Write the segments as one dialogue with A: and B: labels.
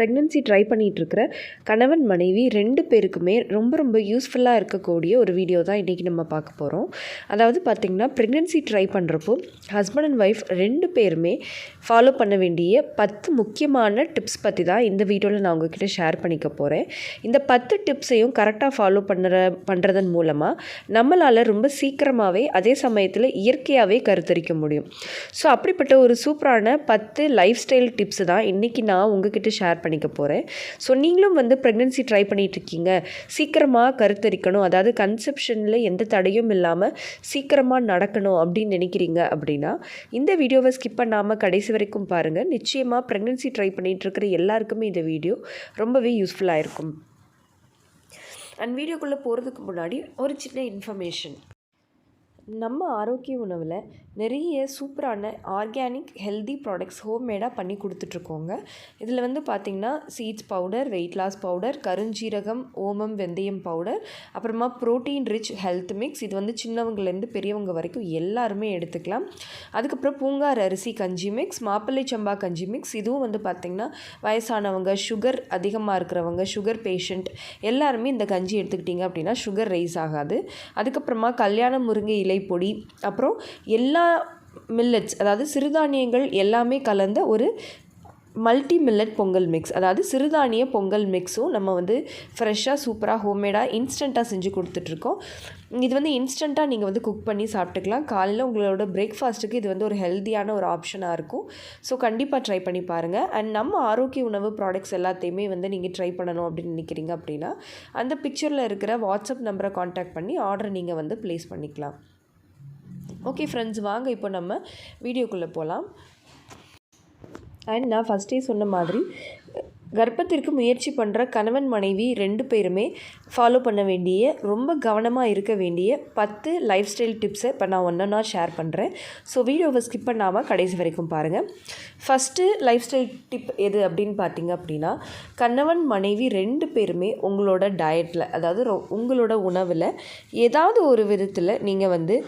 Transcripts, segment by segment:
A: Pregnancy try பண்ணிகிட்ருக்கிற கணவன் மனைவி ரெண்டு பேருக்குமே ரொம்ப ரொம்ப யூஸ்ஃபுல்லாக இருக்கக்கூடிய ஒரு வீடியோ தான் இன்றைக்கி நம்ம பார்க்க போகிறோம் அதாவது பார்த்திங்கன்னா ப்ரெக்னென்சி ட்ரை பண்ணுறப்போ ஹஸ்பண்ட் அண்ட் ஒய்ஃப் ரெண்டு பேருமே ஃபாலோ பண்ண வேண்டிய பத்து முக்கியமான டிப்ஸ் பற்றி தான் இந்த வீடியோவில் நான் உங்ககிட்ட ஷேர் பண்ணிக்க போகிறேன் இந்த பத்து டிப்ஸையும் கரெக்டாக ஃபாலோ பண்ணுற பண்ணுறதன் மூலமாக நம்மளால் ரொம்ப சீக்கிரமாகவே அதே சமயத்தில் இயற்கையாகவே கருத்தரிக்க முடியும். ஸோ அப்படிப்பட்ட ஒரு சூப்பரான பத்து லைஃப் ஸ்டைல் டிப்ஸ் தான் இன்றைக்கி நான் உங்ககிட்ட ஷேர் பண்ணிக்க போகிறேன் ஸோ நீங்களும் வந்து ப்ரெக்னென்சி ட்ரை பண்ணிகிட்ருக்கீங்க சீக்கிரமாக கருத்தரிக்கணும். அதாவது கன்செப்ஷனில் எந்த தடையும் இல்லாமல் சீக்கிரமாக நடக்கணும் அப்படின்னு நினைக்கிறீங்க அப்படின்னா இந்த வீடியோவை ஸ்கிப் பண்ணாமல் கடைசி வரைக்கும் பாருங்கள் நிச்சயமாக ப்ரெக்னென்சி ட்ரை பண்ணிகிட்ருக்கிற எல்லாருக்குமே இந்த வீடியோ ரொம்பவே யூஸ்ஃபுல்லாக இருக்கும். அண்ட் வீடியோக்குள்ளே போகிறதுக்கு முன்னாடி ஒரு சின்ன இன்ஃபர்மேஷன் நம்ம ஆரோக்கிய உணவில் நிறைய சூப்பரான ஆர்கானிக் ஹெல்தி ப்ராடக்ட்ஸ் ஹோம்மேடாக பண்ணி கொடுத்துட்ருக்கோங்க. இதில் வந்து பார்த்திங்கன்னா seeds powder weight loss powder கருஞ்சீரகம் ஓமம் வெந்தயம் பவுடர் அப்புறமா ப்ரோட்டீன் ரிச் ஹெல்த் மிக்ஸ். இது வந்து சின்னவங்கலேருந்து பெரியவங்க வரைக்கும் எல்லாருமே எடுத்துக்கலாம். அதுக்கப்புறம் பூங்கார் அரிசி கஞ்சி மிக்ஸ் மாப்பிள்ளை சம்பா கஞ்சி மிக்ஸ். இதுவும் வந்து பார்த்திங்கன்னா வயசானவங்க சுகர் அதிகமாக இருக்கிறவங்க சுகர் பேஷண்ட் எல்லாருமே இந்த கஞ்சி எடுத்துக்கிட்டிங்க அப்படின்னா சுகர் ரைஸ் ஆகாது. அதுக்கப்புறமா கல்யாண முருங்கை இலை பொடி அப்புறம் எல்லா மில்லட்ஸ் அதாவது சிறுதானியங்கள் எல்லாமே கலந்த ஒரு மல்டி மில்லட் பொங்கல் மிக்ஸ் அதாவது சிறுதானிய பொங்கல் மிக்ஸும் நம்ம வந்து ஃப்ரெஷ்ஷாக சூப்பராக ஹோம்மேடாக இன்ஸ்டண்ட்டாக செஞ்சு கொடுத்துட்ருக்கோம். இது வந்து இன்ஸ்டண்ட்டாக நீங்கள் வந்து குக் பண்ணி சாப்பிட்டுக்கலாம். காலையில் உங்களோட பிரேக்ஃபாஸ்ட்டுக்கு இது வந்து ஒரு ஹெல்த்தியான ஒரு ஆப்ஷனாக இருக்கும். ஸோ கண்டிப்பாக ட்ரை பண்ணி பாருங்கள் அண்ட் நம்ம ஆரோக்கிய உணவு ப்ராடக்ட்ஸ் எல்லாத்தையுமே வந்து நீங்கள் ட்ரை பண்ணணும் அப்படின்னு நினைக்கிறீங்க அப்படின்னா அந்த பிக்சரில் இருக்கிற வாட்ஸ்அப் நம்பரை காண்டாக்ட் பண்ணி ஆர்டர் நீங்கள் வந்து ப்ளேஸ் பண்ணிக்கலாம். ஓகே ஃப்ரெண்ட்ஸ் வாங்க இப்போ நம்ம வீடியோக்குள்ளே போகலாம் அண்ட் நான் ஃபஸ்ட்டே சொன்ன மாதிரி கர்ப்பத்திற்கு முயற்சி பண்ணுற கணவன் மனைவி ரெண்டு பேருமே ஃபாலோ பண்ண வேண்டிய ரொம்ப கவனமாக இருக்க வேண்டிய பத்து லைஃப் ஸ்டைல் டிப்ஸை இப்போ நான் ஒன்றா ஷேர் பண்ணுறேன் ஸோ வீடியோவை ஸ்கிப் பண்ணாமல் கடைசி வரைக்கும் பாருங்கள் ஃபஸ்ட்டு லைஃப் ஸ்டைல் டிப் எது அப்படின்னு பார்த்தீங்க அப்படின்னா கணவன் மனைவி ரெண்டு பேருமே உங்களோட டயட்டில் அதாவது ரொ உங்களோட உணவில் ஏதாவது ஒரு விதத்தில் நீங்கள் வந்து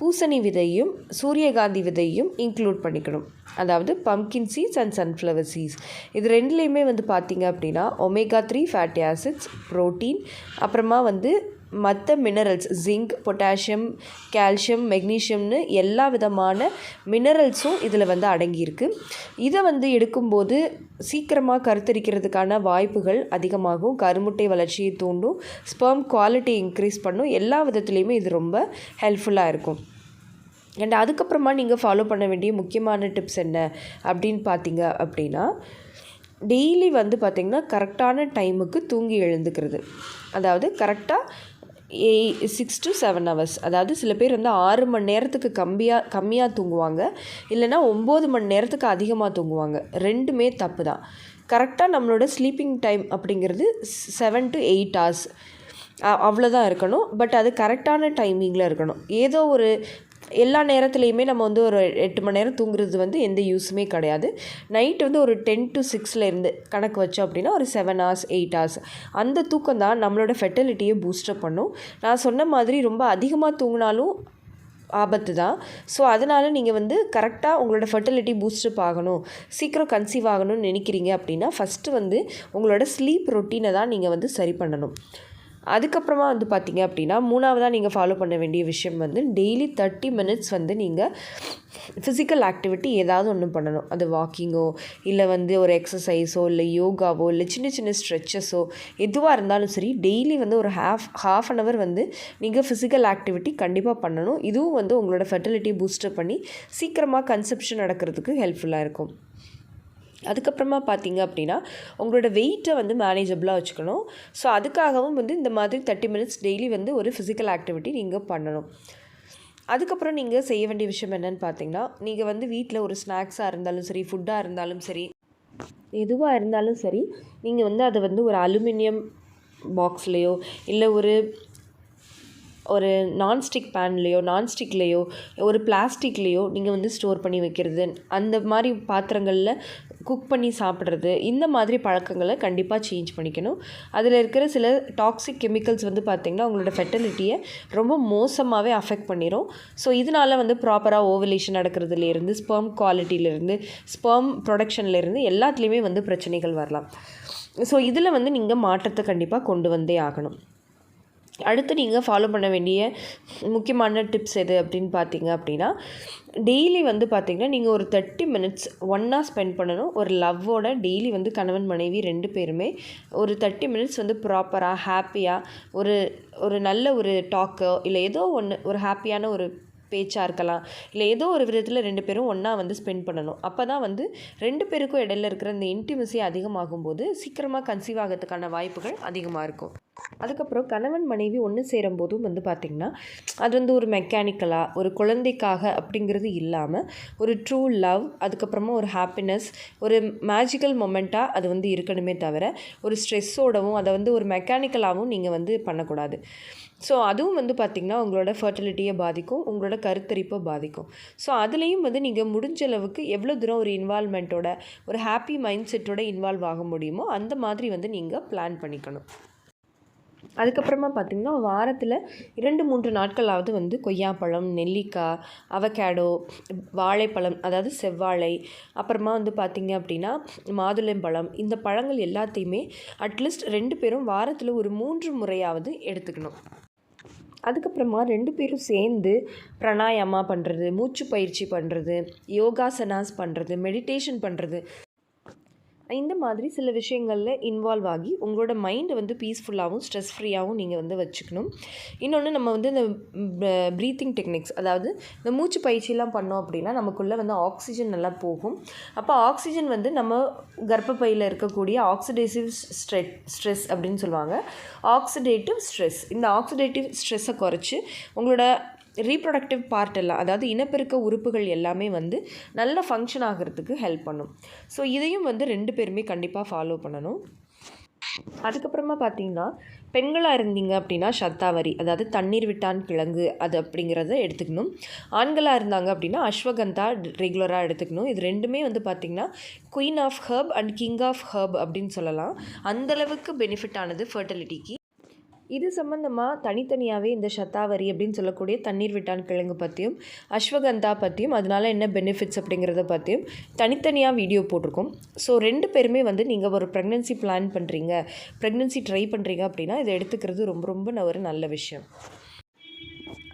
A: பூசணி விதையும் சூரியகாந்தி விதையும் இன்க்ளூட் பண்ணிக்கணும். அதாவது pumpkin seeds and sunflower seeds இது ரெண்டுலேயுமே வந்து பார்த்திங்க அப்படின்னா omega three fatty acids protein அப்புறமா வந்து மற்ற மினரல்ஸ் ஜிங்க் பொட்டாசியம் கால்சியம் மெக்னீஷியம்னு எல்லா விதமான மினரல்ஸும் இதில் வந்து அடங்கியிருக்கு. இதை வந்து எடுக்கும்போது சீக்கிரமாக கருத்தரிக்கிறதுக்கான வாய்ப்புகள் அதிகமாகும். கருமுட்டை வளர்ச்சியை தூண்டும். ஸ்பெர்ம் குவாலிட்டி இன்க்ரீஸ் பண்ணும். எல்லா விதத்துலேயுமே இது ரொம்ப ஹெல்ப்ஃபுல்லாக இருக்கும். அண்ட் அதுக்கப்புறமா நீங்கள் ஃபாலோ பண்ண வேண்டிய முக்கியமான டிப்ஸ் என்ன? அப்படின்னு பார்த்தீங்க அப்படின்னா டெய்லி வந்து பார்த்திங்கன்னா கரெக்டான டைமுக்கு தூங்கி எழுந்துக்கிறது. அதாவது கரெக்டாக எய் சிக்ஸ் டு செவன் ஹவர்ஸ் அதாவது சில பேர் வந்து ஆறு மணி நேரத்துக்கு கம்மியாக கம்மியாக தூங்குவாங்க. இல்லைனா ஒம்பது மணி நேரத்துக்கு அதிகமாக தூங்குவாங்க. ரெண்டுமே தப்பு தான். கரெக்டாக நம்மளோட ஸ்லீப்பிங் டைம் அப்படிங்கிறது செவன் டு எயிட் ஹவர்ஸ் அவ்வளோதான் இருக்கணும். பட் அது கரெக்டான டைமிங்கில் இருக்கணும். ஏதோ ஒரு எல்லா நேரத்துலையுமே நம்ம வந்து ஒரு எட்டு மணி நேரம் தூங்குறது வந்து எந்த யூஸுமே கிடையாது. நைட் வந்து ஒரு டென் டு சிக்ஸில் இருந்து கணக்கு வச்சோம் அப்படின்னா ஒரு செவன் ஹவர்ஸ் எயிட் ஹவர்ஸ் அந்த தூக்கம் தான் நம்மளோட ஃபெர்டிலிட்டியை பூஸ்டப் பண்ணும். நான் சொன்ன மாதிரி ரொம்ப அதிகமாக தூங்கினாலும் ஆபத்து தான். ஸோ அதனால் நீங்கள் வந்து கரெக்டாக உங்களோட ஃபர்டிலிட்டி பூஸ்டப் ஆகணும். சீக்கிரம் கன்சீவ் ஆகணும்னு நினைக்கிறீங்க அப்படின்னா ஃபஸ்ட்டு வந்து உங்களோட ஸ்லீப் ரொட்டீனை தான் நீங்கள் வந்து சரி பண்ணணும். அதுக்கப்புறமா வந்து பார்த்திங்க அப்படின்னா மூணாவதாக நீங்கள் ஃபாலோ பண்ண வேண்டிய விஷயம் வந்து டெய்லி தேர்ட்டி மினிட்ஸ் வந்து நீங்கள் ஃபிசிக்கல் ஆக்டிவிட்டி ஏதாவது ஒன்று பண்ணணும். அது வாக்கிங்கோ இல்லை வந்து ஒரு எக்ஸசைஸோ இல்லை யோகாவோ இல்லை சின்ன சின்ன ஸ்ட்ரெச்சஸோ எதுவாக இருந்தாலும் சரி டெய்லி வந்து ஒரு ஹாஃப் ஹாஃப் அன் ஹவர் வந்து நீங்கள் ஃபிசிக்கல் ஆக்டிவிட்டி கண்டிப்பாக பண்ணணும். இதுவும் வந்து உங்களோட ஃபெர்டிலிட்டி பூஸ்டப் பண்ணி சீக்கிரமாக கன்செப்ஷன் நடக்கிறதுக்கு ஹெல்ப்ஃபுல்லாக இருக்கும். அதுக்கப்புறமா பார்த்தீங்க அப்படின்னா உங்களோட வெயிட்டை வந்து மேனேஜபிளாக வச்சுக்கணும். ஸோ அதுக்காகவும் வந்து இந்த மாதிரி தேர்ட்டி மினிட்ஸ் டெய்லி வந்து ஒரு ஃபிசிக்கல் ஆக்டிவிட்டி நீங்கள் பண்ணணும். அதுக்கப்புறம் நீங்கள் செய்ய வேண்டிய விஷயம் என்னென்னு பார்த்தீங்கன்னா நீங்கள் வந்து வீட்டில் ஒரு ஸ்நாக்ஸாக இருந்தாலும் சரி ஃபுட்டாக இருந்தாலும் சரி எதுவாக இருந்தாலும் சரி நீங்கள் வந்து அதை வந்து ஒரு அலுமினியம் பாக்ஸ்லேயோ இல்லை ஒரு ஒரு நான்ஸ்டிக் பேன்லேயோ நான்ஸ்டிக்லேயோ ஒரு பிளாஸ்டிக்லேயோ நீங்கள் வந்து ஸ்டோர் பண்ணி வைக்கிறது. அந்த மாதிரி பாத்திரங்களில் குக் பண்ணி சாப்பிட்றது இந்த மாதிரி பழக்கங்களை கண்டிப்பாக சேஞ்ச் பண்ணிக்கணும். அதில் இருக்கிற சில டாக்ஸிக் கெமிக்கல்ஸ் வந்து பார்த்திங்கன்னா உங்களோட ஃபெர்டிலிட்டியை ரொம்ப மோசமாகவே அஃபெக்ட் பண்ணிடும் ஸோ இதனால் வந்து ப்ராப்பராக ஓவலேஷன் நடக்கிறதுலேருந்து ஸ்பெர்ம் குவாலிட்டியிலேருந்து ஸ்பெர்ம் ப்ரொடக்ஷன்லேருந்து எல்லாத்துலேயுமே வந்து பிரச்சனைகள் வரலாம். ஸோ இதில் வந்து நீங்கள் மாற்றத்தை கண்டிப்பாக கொண்டு வந்தே ஆகணும். அடுத்து நீங்கள் ஃபாலோ பண்ண வேண்டிய முக்கியமான டிப்ஸ் எது அப்படின்னு பார்த்தீங்க அப்படின்னா டெய்லி வந்து பார்த்திங்கன்னா நீங்கள் ஒரு தேர்ட்டி மினிட்ஸ் ஒன்னாக ஸ்பெண்ட் பண்ணணும். ஒரு லவ்வோட டெய்லி வந்து கணவன் மனைவி ரெண்டு பேருமே ஒரு தேர்ட்டி மினிட்ஸ் வந்து ப்ராப்பராக ஹாப்பியாக ஒரு ஒரு நல்ல ஒரு டாக்கோ இல்லை ஏதோ ஒன்று ஒரு ஹாப்பியான ஒரு பேச்சாக இருக்கலாம். இல்லை ஏதோ ஒரு விதத்தில் ரெண்டு பேரும் ஒன்றா வந்து ஸ்பெண்ட் பண்ணணும். அப்போ தான் வந்து ரெண்டு பேருக்கும் இடையில இருக்கிற இந்த இன்டிமசி அதிகமாகும் போது சீக்கிரமாக கன்சீவ் ஆகிறதுக்கான வாய்ப்புகள் அதிகமாக இருக்கும். அதுக்கப்புறம் கணவன் மனைவி ஒன்று சேரும்போதும் வந்து பார்த்திங்கன்னா அது வந்து ஒரு மெக்கானிக்கலாக ஒரு குழந்தைக்காக அப்படிங்கிறது இல்லாமல் ஒரு ட்ரூ லவ் அதுக்கப்புறமா ஒரு ஹாப்பினஸ் ஒரு மேஜிக்கல் மொமெண்ட்டாக அது வந்து இருக்கணுமே தவிர ஒரு ஸ்ட்ரெஸ்ஸோடவும் அதை வந்து ஒரு மெக்கானிக்கலாகவும் நீங்கள் வந்து பண்ணக்கூடாது. ஸோ அதுவும் வந்து பார்த்திங்கன்னா உங்களோட ஃபர்டிலிட்டியை பாதிக்கும் உங்களோட கருத்தரிப்பை பாதிக்கும். ஸோ அதுலேயும் வந்து நீங்கள் முடிஞ்ச அளவுக்கு எவ்வளோ தூரம் ஒரு இன்வால்மெண்ட்டோட ஒரு ஹாப்பி மைண்ட் செட்டோட இன்வால்வ் ஆக முடியுமோ அந்த மாதிரி வந்து நீங்கள் பிளான் பண்ணிக்கணும். அதுக்கப்புறமா பார்த்திங்கன்னா வாரத்தில் இரண்டு மூன்று நாட்களாவது வந்து கொய்யாப்பழம் நெல்லிக்காய் அவகேடோ வாழைப்பழம் அதாவது செவ்வாழை அப்புறமா வந்து பார்த்திங்க அப்படின்னா மாதுளம்பழம் இந்த பழங்கள் எல்லாத்தையுமே அட்லீஸ்ட் ரெண்டு பேரும் வாரத்தில் ஒரு மூன்று முறையாவது எடுத்துக்கணும். அதுக்கப்புறமா ரெண்டு பேரும் சேர்ந்து பிராணாயாமா பண்ணுறது மூச்சு பயிற்சி பண்ணுறது யோகாசனாஸ் பண்ணுறது மெடிடேஷன் பண்ணுறது இந்த மாதிரி சில விஷயங்களில் இன்வால்வ் ஆகி உங்களோட மைண்டை வந்து பீஸ்ஃபுல்லாகவும் ஸ்ட்ரெஸ் ஃப்ரீயாகவும் நீங்கள் வந்து வச்சுக்கணும். இன்னொன்று நம்ம வந்து இந்த ப்ரீத்திங் டெக்னிக்ஸ் அதாவது இந்த மூச்சு பயிற்சியெலாம் பண்ணோம் அப்படின்னா நமக்குள்ளே வந்து ஆக்சிஜன் நல்லா போகும். அப்போ ஆக்சிஜன் வந்து நம்ம கர்ப்பப்பையில் இருக்கக்கூடிய ஆக்சிடேசிவ் ஸ்ட்ரெட் ஸ்ட்ரெஸ் அப்படின்னு சொல்லுவாங்க. ஆக்சிடேட்டிவ் ஸ்ட்ரெஸ் இந்த ஆக்சிடேட்டிவ் ஸ்ட்ரெஸ்ஸை குறைச்சி உங்களோட ரீப்ரொடக்டிவ் பார்ட் எல்லாம் அதாவது இனப்பெருக்க உறுப்புகள் எல்லாமே வந்து நல்லா ஃபங்க்ஷன் ஆகிறதுக்கு ஹெல்ப் பண்ணும். ஸோ இதையும் வந்து ரெண்டு பேருமே கண்டிப்பாக ஃபாலோ பண்ணணும். அதுக்கப்புறமா பார்த்தீங்கன்னா பெண்களாக இருந்தீங்க அப்படின்னா சத்தாவரி அதாவது தண்ணீர் விட்டான் கிழங்கு அது அப்படிங்கிறத எடுத்துக்கணும். ஆண்களாக இருந்தாங்க அப்படின்னா அஸ்வகந்தா ரெகுலராக எடுத்துக்கணும். இது ரெண்டுமே வந்து பார்த்திங்கன்னா queen of herb and king of herb அப்படின்னு சொல்லலாம். அந்தளவுக்கு பெனிஃபிட் ஆனது ஃபர்டிலிட்டிக்கு இது சம்மந்தமாக தனித்தனியாகவே இந்த சத்தாவரி அப்படின்னு சொல்லக்கூடிய தண்ணீர் விட்டான் கிழங்கு பற்றியும் அஸ்வகந்தா பற்றியும் அதனால் என்ன பெனிஃபிட்ஸ் அப்படிங்கிறத பற்றியும் தனித்தனியாக வீடியோ போட்டிருக்கோம். ஸோ ரெண்டு பேருமே வந்து நீங்கள் ஒரு ப்ரெக்னென்சி பிளான் பண்ணுறீங்க ப்ரெக்னென்சி ட்ரை பண்ணுறீங்க அப்படின்னா இதை எடுத்துக்கிறது ரொம்ப ரொம்ப ஒரு நல்ல விஷயம்.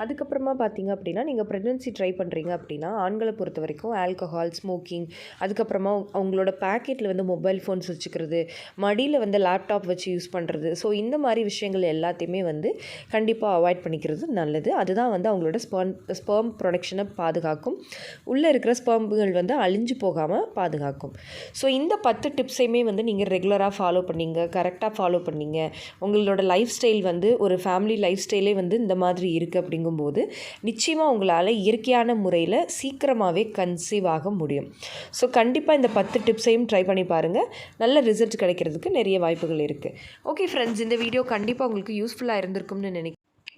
A: அதுக்கப்புறமா பார்த்தீங்க அப்படின்னா நீங்கள் ப்ரெக்னென்சி ட்ரை பண்ணுறீங்க அப்படின்னா ஆண்களை பொறுத்த வரைக்கும் ஆல்கஹால் ஸ்மோக்கிங் அதுக்கப்புறமா அவங்களோட பேக்கெட்டில் வந்து மொபைல் ஃபோன்ஸ் வச்சுக்கிறது மடியில் வந்து லேப்டாப் வச்சு யூஸ் பண்ணுறது ஸோ இந்த மாதிரி விஷயங்கள் எல்லாத்தையுமே வந்து கண்டிப்பாக அவாய்ட் பண்ணிக்கிறது நல்லது. அதுதான் வந்து அவங்களோட ஸ்பெர்ம் ஸ்பெர்ம் ப்ரொடக்ஷனை பாதுகாக்கும். உள்ளே இருக்கிற ஸ்பெர்ம்கள் வந்து அழிஞ்சு போகாமல் பாதுகாக்கும். ஸோ இந்த பத்து டிப்ஸையுமே வந்து நீங்கள் ரெகுலராக ஃபாலோ பண்ணீங்க கரெக்டாக ஃபாலோ பண்ணீங்க. உங்களோட லைஃப் ஸ்டைல் வந்து ஒரு ஃபேமிலி லைஃப் ஸ்டைலே வந்து இந்த மாதிரி இருக்குது அப்படிங்கும் போது நிச்சயமாக உங்களால் இயற்கையான முறையில் சீக்கிரமாகவே கன்சீவ் ஆக முடியும். ஸோ கண்டிப்பாக இந்த பத்து டிப்ஸையும் ட்ரை பண்ணி பாருங்கள் நல்ல ரிசல்ட் கிடைக்கிறதுக்கு நிறைய வாய்ப்புகள் இருக்குது ஓகே ஃப்ரெண்ட்ஸ் இந்த வீடியோ கண்டிப்பாக உங்களுக்கு யூஸ்ஃபுல்லாக இருந்திருக்கும்னு நினைக்கிறேன்.